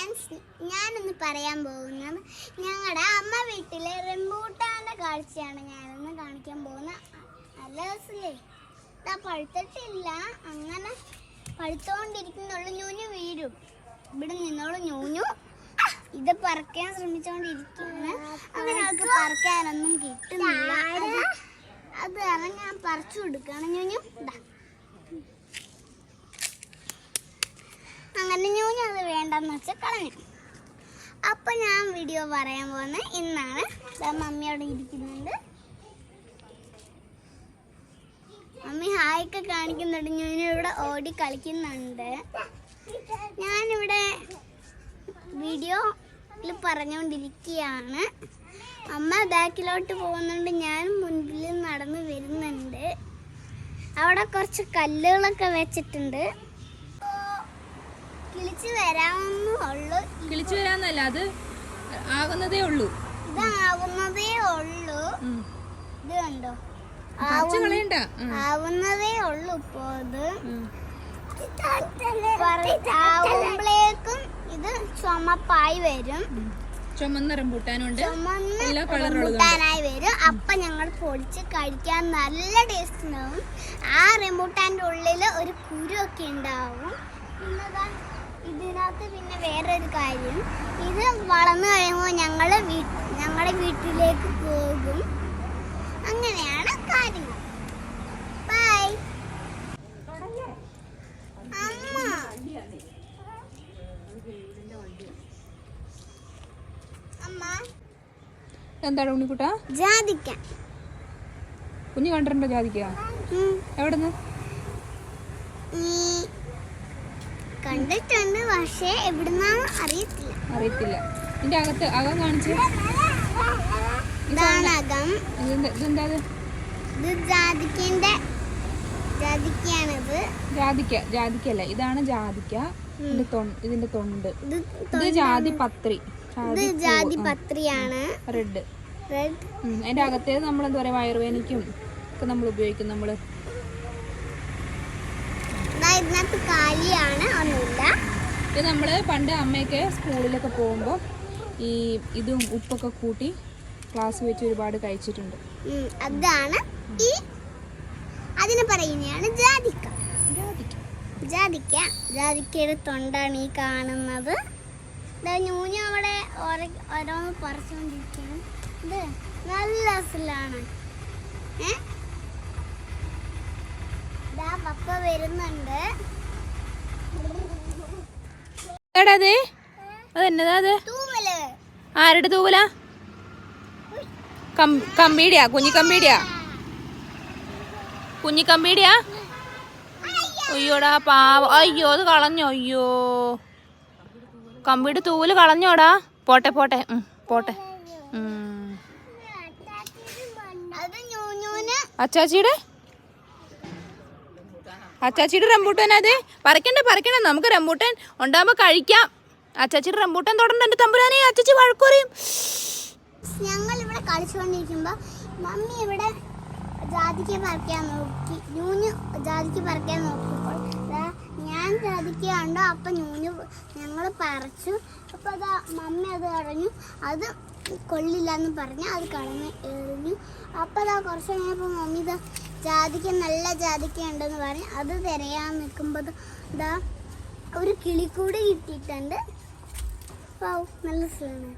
Friends ഞാനിന്ന് പറയാൻ പോകുന്നത് ഞങ്ങളുടെ അമ്മ വീട്ടിലെ റംബൂട്ടാന്റെ കാഴ്ചയാണ് ഞാനിന്ന് കാണിക്കാൻ പോകുന്നത്. നല്ല രസമില്ലേ ഇതാ പഴുത്തിട്ടില്ല. അങ്ങനെ പഴുത്തുകൊണ്ടിരിക്കുന്നുള്ളു ഞൂഞ്ഞു വീഴും. ഇവിടെ നിന്നോളൂ ഞൂഞ്ഞു. ഇത് പറക്കാൻ ശ്രമിച്ചോണ്ടിരിക്കുകയാണ് അങ്ങനെ അവൾക്ക് പറിക്കാനൊന്നും കിട്ടുന്നില്ല. അത് കാരണം ഞാൻ പറിച്ചു കൊടുക്കുകയാണ്. ഞൂഞ്ഞു. ഇതാ അങ്ങനെ ഞൂഞ്ഞു അത് വേണ്ടെന്ന് വെച്ച് കളഞ്ഞു. അപ്പം ഞാൻ വീഡിയോ പറയാൻ പോകുന്നത് ഇന്നാണ്. മമ്മി അവിടെ ഇരിക്കുന്നുണ്ട്. മമ്മി ഹായൊക്കെ കാണിക്കുന്നുണ്ട്. ഞാനിവിടെ ഓടി കളിക്കുന്നുണ്ട്. ഞാനിവിടെ വീഡിയോയിൽ പറഞ്ഞുകൊണ്ടിരിക്കുകയാണ് അമ്മ ബാക്കിലോട്ട് പോകുന്നുണ്ട്. ഞാൻ മുൻപിൽ നടന്ന് വരുന്നുണ്ട്. അവിടെ കുറച്ച് കല്ലുകളൊക്കെ വെച്ചിട്ടുണ്ട്. കിളിച്ച് വരാമെന്നേ ഉള്ളൂ. കിളിച്ചു വരാന്നല്ല അത് ആകുന്നതേ ഉള്ളൂ. ഇതാവുന്നതേ ഉള്ളൂ. ഉം. ഇത് കണ്ടോ? പറിച്ച് കളയണ്ട. ഉം. ആവുന്നതേ ഉള്ളൂ ഇപ്പോ ഇത്. ഉം. ആവുമ്പോഴേക്കും ഇത് ചുമപ്പായി വരും. ചുമന്ന റംബൂട്ടാനുണ്ട്. എല്ലാ റംബൂട്ടാനായി വരും. അപ്പൊ ഞങ്ങൾ പൊടിച്ച് കഴിക്കാൻ നല്ല ടേസ്റ്റ് ഉണ്ടാവും. ആ റംബൂട്ടാന്റെ ഉള്ളിൽ ഒരു കുരുവൊക്കെ ഉണ്ടാവും. ഇതിനകത്ത് പിന്നെ വേറൊരു കാര്യം. ഇത് വളർന്നു കഴിയുമ്പോൾ ഞങ്ങൾ ഞങ്ങളുടെ വീട്ടിലേക്ക് പോകും. അങ്ങനെയാണ് കാര്യങ്ങൾ ബൈ അമ്മ. എന്താണ് ഉണ്ണിക്കുട്ട? ജാതിക്ക. കുഞ്ഞു കണ്ടിട്ടുണ്ടോ ജാതിക്ക? എവിടുന്ന്? കണ്ടിട്ടുണ്ട് പക്ഷേ എവിടുന്നാണ് അറിയത്തില്ല. അറിയത്തില്ല. ഇതിന്റെ അകത്ത് അകം കാണിച്ചു. ഇതാണ് അകം. ഇതെന്താ ഇത്? ജാതിക്കന്റെ ജാതിക്കയാണിത്. ജാതിക്ക ജാതിക്കല്ല ഇതാണ് ജാതിക്ക. ഇതിന്റെ തൊണ്ട്. ഇത് ജാതി പത്രി. ജാതി പത്രിയാണ്. റെഡ്. റെഡ്. അതിന്റെ അകത്തേത് നമ്മൾ എന്താ പറയാ വയറുവേനയ്ക്കും ഒക്കെ നമ്മൾ ഉപയോഗിക്കും നമ്മൾ. ഇതിനകത്ത് കാലിയാണ് ഒന്നുമില്ല. ഇത് നമ്മൾ പണ്ട് അമ്മയൊക്കെ സ്കൂളിലൊക്കെ പോകുമ്പോൾ ഈ ഇതും ഉപ്പൊക്കെ കൂട്ടി ക്ലാസ് വെച്ച് ഒരുപാട് കഴിച്ചിട്ടുണ്ട്. അതാണ് ഈ അതിന് പറയുന്നതാണ് ജാതിക്ക. ജാതിക്ക. ജാതിക്കയുടെ തൊണ്ടാണ് ഈ കാണുന്നത്. ഞൂഞ്ഞു അവിടെ ഓരോ- ഓരോന്ന് പറിച്ചുകൊണ്ടിരിക്കുകയാണ് ഇത് നല്ല രസമാണ് വരുന്നുണ്ട്. എടാ അതെ? അതെന്നതാ അത്? ആരുടെ തൂവല? കമ്പീടിയാ കുഞ്ഞി കമ്പീടിയാ കുഞ്ഞി കമ്പീടിയാ അയ്യോടാ പാവ. അയ്യോ അത് കളഞ്ഞോ അയ്യോ. കമ്പീട് തൂവൽ കളഞ്ഞോടാ. പോട്ടെ പോട്ടെ. ഉം, പോട്ടെ. അച്ചാച്ചിയുടെ? അച്ചാച്ചിയുടെ റംബൂട്ടൻ അതെ? പറിക്കണ്ട പറിക്കണ്ട. നമുക്ക് റംബൂട്ടൻ ഉണ്ടാകുമ്പോ കഴിക്കാം. അച്ചാച്ചിയുടെ റംബൂട്ടൻ തുടരണ്ട എന്റെ തമ്പുരാനെ. അച്ചാച്ചി വഴക്കുറയും ഞങ്ങൾ ഇവിടെ കളിച്ചുകൊണ്ടിരിക്കുമ്പോ മമ്മി ഇവിടെ ജാതിക്ക് പറിക്കാൻ നോക്കി. ഞൂഞ്ഞു ജാതിക്ക് പറിക്കാൻ നോക്കിയപ്പോൾ ഞാൻ ജാതിക്ക കണ്ടോ അപ്പൊ ഞൂഞ്ഞു ഞങ്ങൾ പറിച്ചു. അപ്പൊ അതാ മമ്മി അത് കളഞ്ഞു അത് കൊള്ളില്ല എന്ന് പറഞ്ഞ് അത് കളഞ്ഞ് എറിഞ്ഞു. അപ്പൊ അതാ കുറച്ച് കഴിഞ്ഞപ്പോൾ മമ്മി ഇതാ ജാതിക്ക നല്ല ജാതിക്ക ഉണ്ടെന്ന് പറഞ്ഞ് അത് തിരയാൻ നിൽക്കുമ്പോൾ ഇതാ ഒരു കിളിക്കൂട് കിട്ടിയിട്ടുണ്ട്. വൗ, നല്ല രസമാണ്.